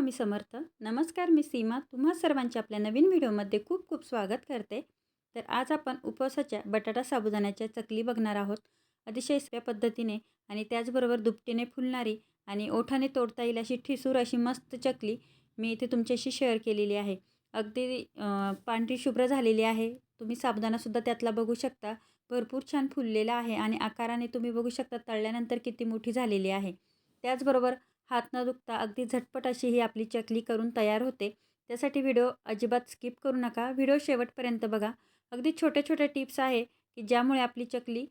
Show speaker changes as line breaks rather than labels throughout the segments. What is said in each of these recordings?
स्वामी समर्थ. नमस्कार मी सीमा. तुम्हा सर्वांचे आपल्या नवीन व्हिडिओमध्ये खूप खूप स्वागत करते. तर आज आपण उपवासाच्या बटाटा साबुदाण्याच्या चकली बघणार आहोत. अतिशय सोप्या पद्धतीने आणि त्याचबरोबर दुपटीने फुलणारी आणि ओठाने तोडता येईल अशी ठिसूर अशी मस्त चकली मी इथे तुमच्याशी शेअर केलेली आहे. अगदी पांढरी शुभ्र झालेली आहे. तुम्ही साबुदाणासुद्धा त्यातला बघू शकता. भरपूर छान फुललेला आहे आणि आकाराने तुम्ही बघू शकता तळल्यानंतर किती मोठी झालेली आहे. त्याचबरोबर हात न दुखता अगदी झटपट अशी ही आपली चकली करून तयार होते. त्यासाठी व्हिडिओ अजिबात स्किप करू नका. व्हिडिओ शेवटपर्यंत बघा. अगदी छोट्या छोट्या टिप्स आहे की ज्यामुळे आपली चकली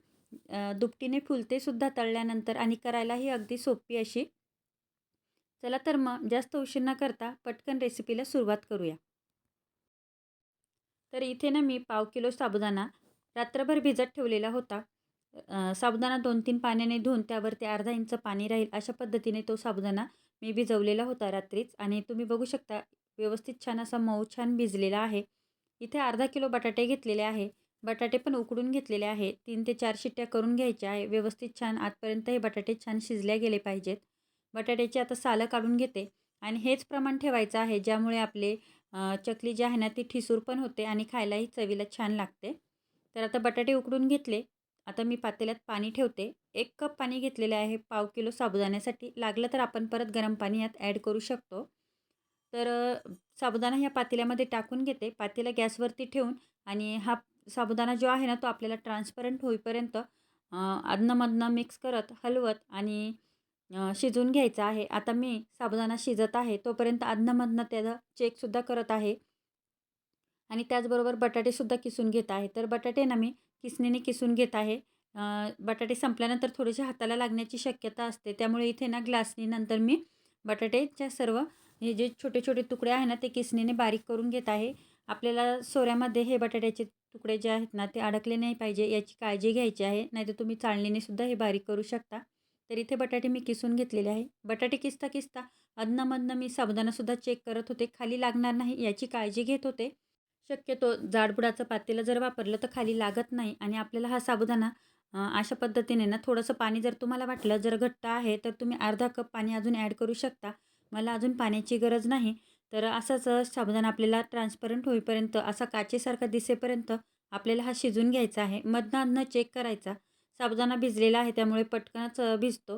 दुपटीने फुलते सुद्धा तळल्यानंतर आणि करायलाही अगदी सोपी अशी. चला तर मग जास्त उशीर न करता पटकन रेसिपीला सुरुवात करूया. तर इथे ना मी पाव किलो साबुदाणा रात्रभर भिजत ठेवलेला होता. साबुदाणा दोन तीन पाण्याने धुवून त्यावरती अर्धा इंच पाणी राहील अशा पद्धतीने तो साबुदाणा मी भिजवलेला होता रात्रीच आणि तुम्ही बघू शकता व्यवस्थित छान असा मऊ छान भिजलेला आहे. इथे अर्धा किलो बटाटे घेतलेले आहे. बटाटे पण उकडून घेतलेले आहे. तीन ते चार शिट्ट्या करून घ्यायच्या आहे. व्यवस्थित छान आतपर्यंत हे बटाटे छान शिजल्या गेले पाहिजेत. बटाट्याची आता सालं काढून घेते आणि हेच प्रमाण ठेवायचं आहे ज्यामुळे आपले चकली जी आहे ना ती ठिसूर पण होते आणि खायलाही चवीला छान लागते. तर आता बटाटे उकडून घेतले. आता मी पातेल्यात पाणी ठेवते. एक कप पाणी घेतलेले आहे पाव किलो साबुदाण्यासाठी. लागलं तर आपण परत गरम पाणी यात ॲड करू शकतो. तर साबुदाणा ह्या पातेल्यामध्ये टाकून घेते. पातेला गॅसवरती ठेवून आणि हा साबुदाणा जो आहे ना तो आपल्याला ट्रान्सपरंट होईपर्यंत अ, अधनमधनं मिक्स करत हलवत आणि शिजवून घ्यायचा आहे. आता मी साबुदाणा शिजत आहे तोपर्यंत अधनमधनं त्याचं चेकसुद्धा करत आहे. आणि त्याचबरोबर बटाटेसुद्धा किसून घेत आहे. तर बटाटे ना मी किसणीने किसून घेत आहे. बटाटे संपल्यानंतर थोडेसे हाताला लागण्याची शक्यता असते. त्यामुळे इथे ना ग्लासनी नंतर मी बटाटेच्या सर्व हे जे छोटे छोटे तुकडे आहे ना ते किसणीने बारीक करून घेत आहे. आपल्याला सोऱ्यामध्ये हे बटाट्याचे तुकडे जे आहेत ना ते अडकले नाही पाहिजे याची काळजी घ्यायची आहे. नाहीतर तुम्ही चाळणीने सुद्धा हे बारीक करू शकता. तर इथे बटाटे मी किसून घेतलेले आहे. बटाटे किसता किसता अधनमधनं मी साबुदाणासुद्धा चेक करत होते. खाली लागणार नाही याची काळजी घेत होते. शक्यतो जाडबुडाचं पातेलं जर वापरलं तर खाली लागत नाही आणि आपल्याला हा साबुदाणा अशा पद्धतीने ना थोडंसं पाणी जर तुम्हाला वाटलं जर घट्ट आहे तर तुम्ही अर्धा कप पाणी अजून ॲड करू शकता. मला अजून पाण्याची गरज नाही. तर असाच साबुदाणा आपल्याला ट्रान्सपरंट होईपर्यंत असा काचेसारखा दिसेपर्यंत आपल्याला हा शिजून घ्यायचा आहे. मधनं न चेक करायचा. साबुदाणा भिजलेला आहे त्यामुळे पटकनच भिजतो.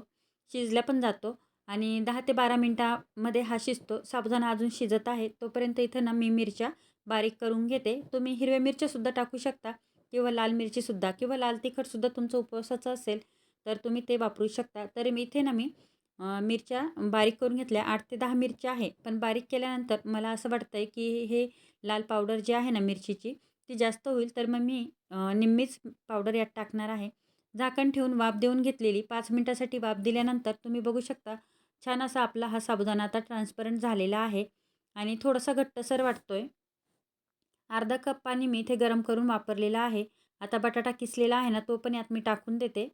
शिजल्या पण जातो आणि दहा ते बारा मिनटामध्ये हा शिजतो. साबुदाणा अजून शिजत आहे. तोपर्यंत इथं ना मी मिरच्या बारीक करून घेते. तुम्ही हिरव्या मिरच्यासुद्धा टाकू शकता किंवा लाल मिरचीसुद्धा किंवा लाल तिखटसुद्धा तुमचं उपवासाचं असेल तर तुम्ही ते वापरू शकता. तर मी इथे ना मी मिरच्या बारीक करून घेतल्या. आठ ते दहा मिरच्या आहे. पण बारीक केल्यानंतर मला असं वाटतं आहे की हे लाल पावडर जी आहे ना मिरचीची ती जास्त होईल. तर मग मी निम्मीच पावडर यात टाकणार आहे. झाकण ठेवून वाफ देऊन घेतलेली पाच मिनटासाठी वाफ दिल्यानंतर तुम्ही बघू शकता छान असा आपला हा साबुदाणा आता ट्रान्सपरंट झालेला आहे. आणि थोडासा घट्टसर वाटतो आहे अर्धा कप पाणी मी इथे गरम करून वापरलेला आहे. आता बटाटा किसलेला आहे ना तो पण यात मी टाकून देते.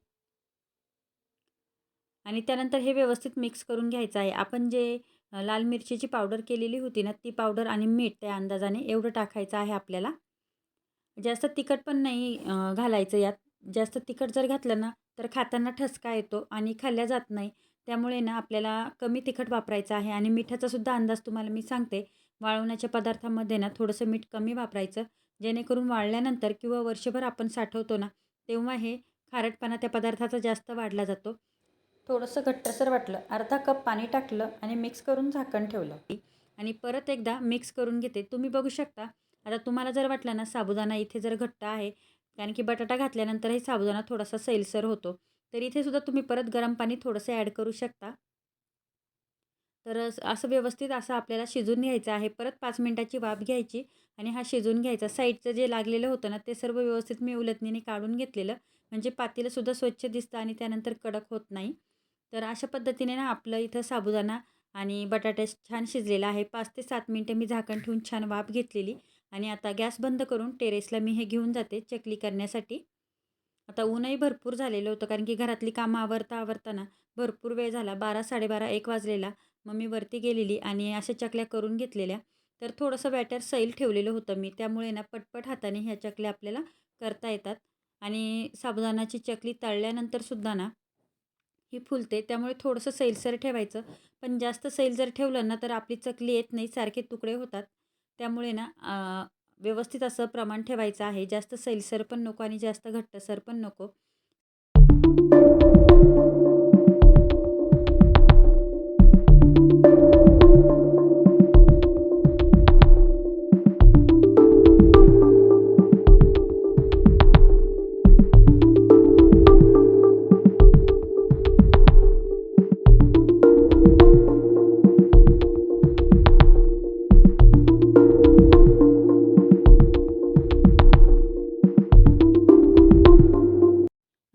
आणि त्यानंतर हे व्यवस्थित मिक्स करून घ्यायचं आहे. आपण जे लाल मिरचीची पावडर केलेली होती ना ती पावडर आणि मीठ त्या अंदाजाने एवढं टाकायचं आहे आपल्याला. जास्त तिखट पण नाही घालायचं यात. जास्त तिखट जर घातलं ना तर खाताना ठसका येतो आणि खाल्ल्या जात नाही. त्यामुळे ना आपल्याला कमी तिखट वापरायचं आहे आणि मिठाचा सुद्धा अंदाज तुम्हाला मी सांगते. वाळवण्याच्या पदार्थामध्ये ना थोडंसं मीठ कमी वापरायचं. जेणेकरून वाळल्यानंतर किंवा वर्षभर आपण साठवतो ना तेव्हा हे खारटपणा त्या पदार्थाचा जास्त वाढला जातो. थोडंसं घट्टसर वाटलं अर्धा कप पाणी टाकलं आणि मिक्स करून झाकण ठेवलं. आणि परत एकदा मिक्स करून घेते. तुम्ही बघू शकता. आता तुम्हाला जर वाटलं ना साबुदाणा इथे जर घट्ट आहे कारण की बटाटा घातल्यानंतरही साबुदाणा थोडासा सैलसर होतो. तर इथे सुद्धा तुम्ही परत गरम पाणी थोडंसं ॲड करू शकता. तर असं व्यवस्थित असं आपल्याला शिजून घ्यायचं आहे. परत पाच मिनटाची वाफ घ्यायची आणि हा शिजून घ्यायचा. साईडचं जे लागलेलं होतं ना ते सर्व व्यवस्थित मी उलटणीने काढून घेतलेलं. म्हणजे पातेलंसुद्धा स्वच्छ दिसतं आणि त्यानंतर कडक होत नाही. तर अशा पद्धतीने ना आपलं इथं साबुदाणा आणि बटाटे छान शिजलेला आहे. पाच ते सात मिनटं मी झाकण ठेवून छान वाफ घेतलेली आणि आता गॅस बंद करून टेरेसला मी हे घेऊन जाते. चकली करण्यासाठी. आता ऊनही भरपूर झालेलं होतं कारण की घरातली कामं आवरता आवरताना भरपूर वेळ झाला. बारा साडेबारा एक वाजलेला. मग मी वरती गेलेली आणि अशा चकल्या करून घेतलेल्या. तर थोडंसं बॅटर सैल ठेवलेलं होतं मी. त्यामुळे ना पटपट हाताने ह्या चकल्या आपल्याला करता येतात. आणि साबुदाणाची चकली तळल्यानंतरसुद्धा ना ही फुलते. त्यामुळे थोडंसं सैलसर ठेवायचं. पण जास्त सैल जर ठेवलं ना तर आपली चकली येत नाही. सारखे तुकडे होतात. त्यामुळे ना व्यवस्थित असं प्रमाण ठेवायचं आहे. जास्त सैलसर पण नको आणि जास्त घट्टसर पण नको.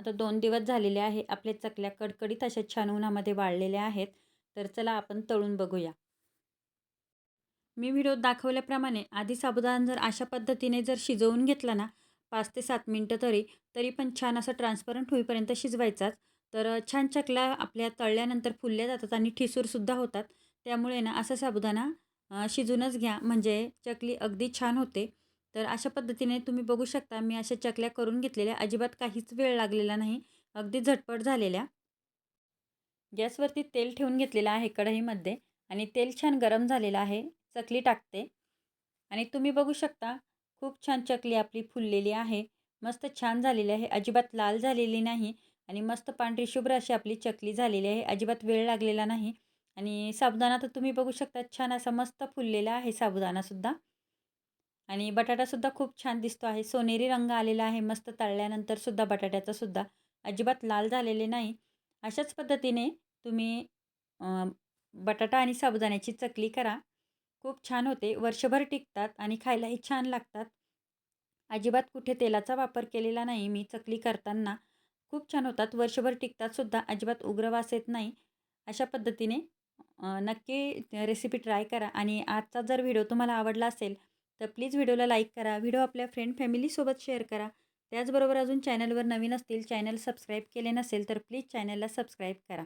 आता दोन दिवस झालेले आहे आपल्या चकल्या कडकडीत अशा छान उन्हामध्ये वाळलेल्या आहेत तर चला आपण तळून बघूया. मी व्हिडिओत दाखवल्याप्रमाणे आधी साबुदाणा जर अशा पद्धतीने जर शिजवून घेतला ना पाच ते सात मिनटं तरी तरी पण छान असं ट्रान्सपरंट होईपर्यंत शिजवायचाच. तर छान चकल्या आपल्या तळल्यानंतर फुलल्या जातात आणि ठिसूरसुद्धा होतात. त्यामुळे ना असा साबुदाणा शिजूनच घ्या. म्हणजे चकली अगदी छान होते. तर अशा पद्धतीने तुम्ही बघू शकता मी अशा चकल्या करून घेतलेल्या. अजिबात काहीच वेळ लागलेला नाही. अगदी झटपट झालेल्या. गॅसवरती तेल ठेवून घेतलेलं आहे कढईमध्ये आणि तेल छान गरम झालेलं आहे. चकली टाकते. आणि तुम्ही बघू शकता खूप छान चकली आपली फुललेली आहे. मस्त छान झालेली आहे. अजिबात लाल झालेली नाही आणि मस्त पांढरी शुभ्र अशी आपली चकली झालेली आहे. अजिबात वेळ लागलेला नाही. आणि साबुदाणा तर तुम्ही बघू शकता छान असा मस्त फुललेला आहे साबुदाणासुद्धा आणि बटाटासुद्धा खूप छान दिसतो आहे. सोनेरी रंग आलेला आहे. मस्त तळल्यानंतरसुद्धा बटाट्याचासुद्धा. अजिबात लाल झालेले नाही. अशाच पद्धतीने तुम्ही बटाटा आणि साबुदाण्याची चकली करा. खूप छान होते. वर्षभर टिकतात आणि खायलाही छान लागतात. अजिबात कुठे तेलाचा वापर केलेला नाही मी चकली करताना. खूप छान होतात. वर्षभर टिकतातसुद्धा. अजिबात उग्र वास येत नाही. अशा पद्धतीने नक्की रेसिपी ट्राय करा. आणि आजचा जर व्हिडिओ तुम्हाला आवडला असेल तर प्लीज व्हिडिओला लाईक करा व्हिडिओ आपल्या फ्रेंड फॅमिलीसोबत शेअर करा. त्याचबरोबर अजून चॅनलवर नवीन असतील चॅनल सबस्क्राईब केले नसेल तर प्लीज चॅनलला सबस्क्राईब करा.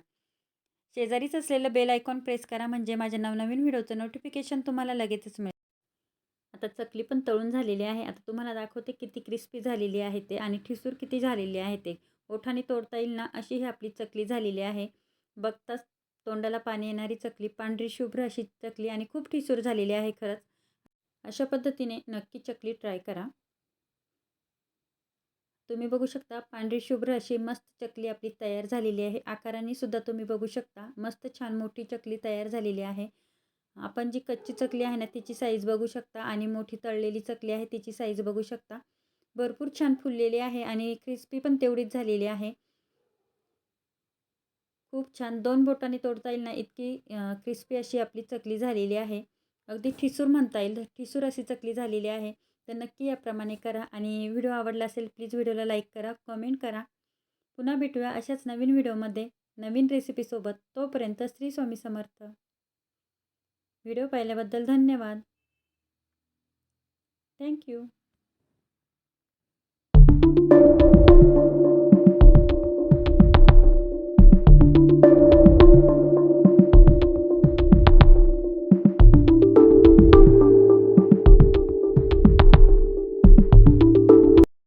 शेजारीच असलेलं बेल आयकॉन प्रेस करा म्हणजे माझ्या नवनवीन व्हिडिओचं नोटिफिकेशन तुम्हाला लगेचच मिळेल. आता चकली पण तळून झालेली आहे. आता तुम्हाला दाखवते किती क्रिस्पी झालेली आहे ते आणि ठिसूर किती झालेली आहे ते. ओठाने तोडता येईल ना अशी ही आपली चकली झालेली आहे. बघताच तोंडाला पाणी येणारी चकली पांढरी शुभ्र अशी चकली आणि खूप ठिसूर झालेली आहे खरंच. अशा पद्धतीने नक्की चकली ट्राय करा. तुम्ही बघू शकता पांढरी शुभ्र अशी मस्त चकली आपली तयार झालेली आहे. आकाराने सुद्धा तुम्ही बघू शकता मस्त छान मोठी चकली तयार झालेली आहे. आपण जी कच्ची चकली आहे ना तिची साईज बघू शकता आणि मोठी तळलेली चकली आहे तिची साईज बघू शकता. भरपूर छान फुललेली आहे आणि क्रिस्पी पण तेवढीच झालेली आहे. खूप छान दोन बोटाने तोडता येईल ना इतकी क्रिस्पी अशी आपली चकली झालेली आहे. अगदी ठिसूर म्हणता येईल. ठिसूर अशी चकली झालेली आहे. तर नक्की याप्रमाणे करा आणि व्हिडिओ आवडला असेल प्लीज व्हिडिओला लाईक करा कमेंट करा. पुन्हा भेटूया अशाच नवीन व्हिडिओमध्ये. नवीन रेसिपीसोबत तोपर्यंत श्री स्वामी समर्थ. व्हिडिओ पाहिल्याबद्दल धन्यवाद. थँक्यू